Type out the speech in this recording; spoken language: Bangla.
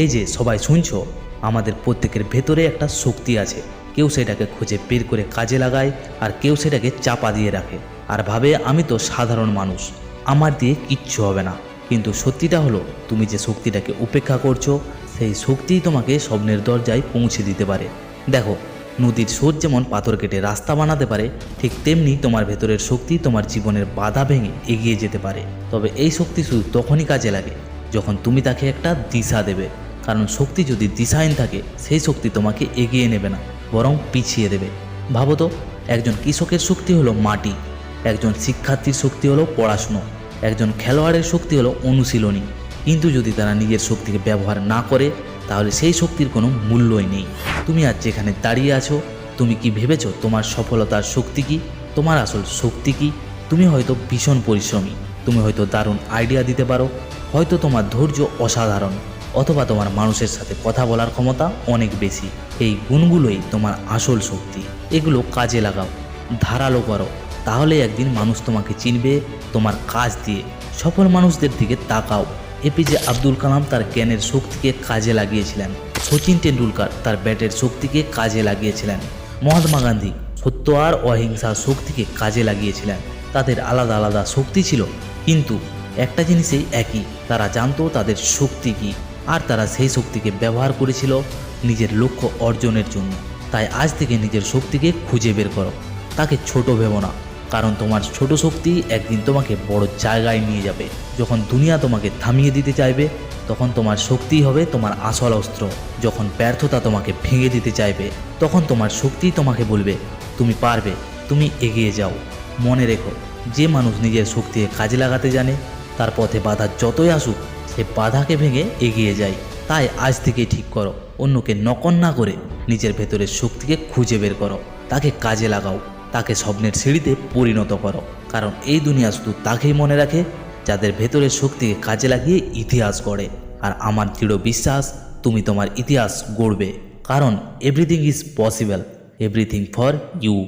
এই যে সবাই শুনছ, আমাদের প্রত্যেকের ভেতরে একটা শক্তি আছে। কেউ সেটাকে খুঁজে বের করে কাজে লাগায় আর কেউ সেটাকে চাপা দিয়ে রাখে। আর ভাবে, আমি তো সাধারণ মানুষ, আমার দিয়ে কিচ্ছু হবে না। কিন্তু সত্যিটা হলো, তুমি যে শক্তিটাকে উপেক্ষা করছ, সেই শক্তিই তোমাকে স্বপ্নের দরজায় পৌঁছে দিতে পারে। দেখো, নদীর স্রোত যেমন পাথর কেটে রাস্তা বানাতে পারে, ঠিক তেমনি তোমার ভেতরের শক্তি তোমার জীবনের বাধা ভেঙে এগিয়ে যেতে পারে। তবে এই শক্তি শুধু তখনই কাজে লাগে, যখন তুমি তাকে একটা দিশা দেবে। কারণ শক্তি যদি দিশাহীন থাকে, সেই শক্তি তোমাকে এগিয়ে নেবে না, বরং পিছিয়ে দেবে। ভাবো তো, একজন কৃষকের শক্তি হলো মাটি, একজন শিক্ষার্থীর শক্তি হলো পড়াশুনো, একজন খেলোয়াড়ের শক্তি হলো অনুশীলনী। কিন্তু যদি তারা নিজের শক্তিকে ব্যবহার না করে, তাহলে সেই শক্তির কোনো মূল্যই নেই। তুমি আজ যেখানে দাঁড়িয়ে আছো, তুমি কি ভেবেছো তোমার সফলতার শক্তি কি? তোমার আসল শক্তি কি? তুমি হয়তো ভীষণ পরিশ্রমী, তুমি হয়তো দারুণ আইডিয়া দিতে পারো, হয়তো তোমার ধৈর্য অসাধারণ। অথবা তোমার মানুষের সাথে কথা বলার ক্ষমতা অনেক বেশি। এই গুণগুলোই তোমার আসল শক্তি। এগুলো কাজে লাগাও, ধারালো করো। তাহলে একদিন মানুষ তোমাকে চিনবে, তোমার কাজ দিয়ে। সফল মানুষদের দিকে তাকাও। এপিজে আব্দুল কালাম তার জ্ঞানের শক্তিকে কাজে লাগিয়েছিলেন। সচিন টেন্ডুলকার তার ব্যাটের শক্তিকে কাজে লাগিয়েছিলেন। মহাত্মা গান্ধী সত্য আর অহিংসার শক্তিকে কাজে লাগিয়েছিলেন। তাদের আলাদা আলাদা শক্তি ছিল। কিন্তু একটা জিনিসেই একই, তারা জানতো তাদের শক্তি কী। আর তারা সেই শক্তিকে ব্যবহার করেছিল নিজের লক্ষ্য অর্জনের জন্য। তাই আজ থেকে নিজের শক্তিকে খুঁজে বের করো। তাকে ছোট ভেবো না, কারণ তোমার ছোট শক্তি একদিন তোমাকে বড় জায়গায় নিয়ে যাবে। যখন দুনিয়া তোমাকে থামিয়ে দিতে চাইবে, তখন তোমার শক্তিই হবে তোমার আসল অস্ত্র। যখন ব্যর্থতা তোমাকে ভেঙে দিতে চাইবে, তখন তোমার শক্তিই তোমাকে বলবে, তুমি পারবে, তুমি এগিয়ে যাও। মনে রেখো, যে মানুষ নিজের শক্তিকে কাজে লাগাতে জানে, তার পথে বাধা যতই আসুক সে বাধাকে ভেঙে এগিয়ে যায় তাই আজ থেকেই ঠিক করো, অন্যকে নকল না করে নিজের ভেতরের শক্তিকে খুঁজে বের করো। তাকে কাজে লাগাও, তাকে স্বপ্নের সিঁড়িতে পরিণত করো। কারণ এই দুনিয়া শুধু তাকেই মনে রাখে যাদের ভেতরের শক্তিকে কাজে লাগিয়ে ইতিহাস গড়ে। আর আমার দৃঢ় বিশ্বাস, তুমি তোমার ইতিহাস গড়বে। কারণ everything is possible everything for you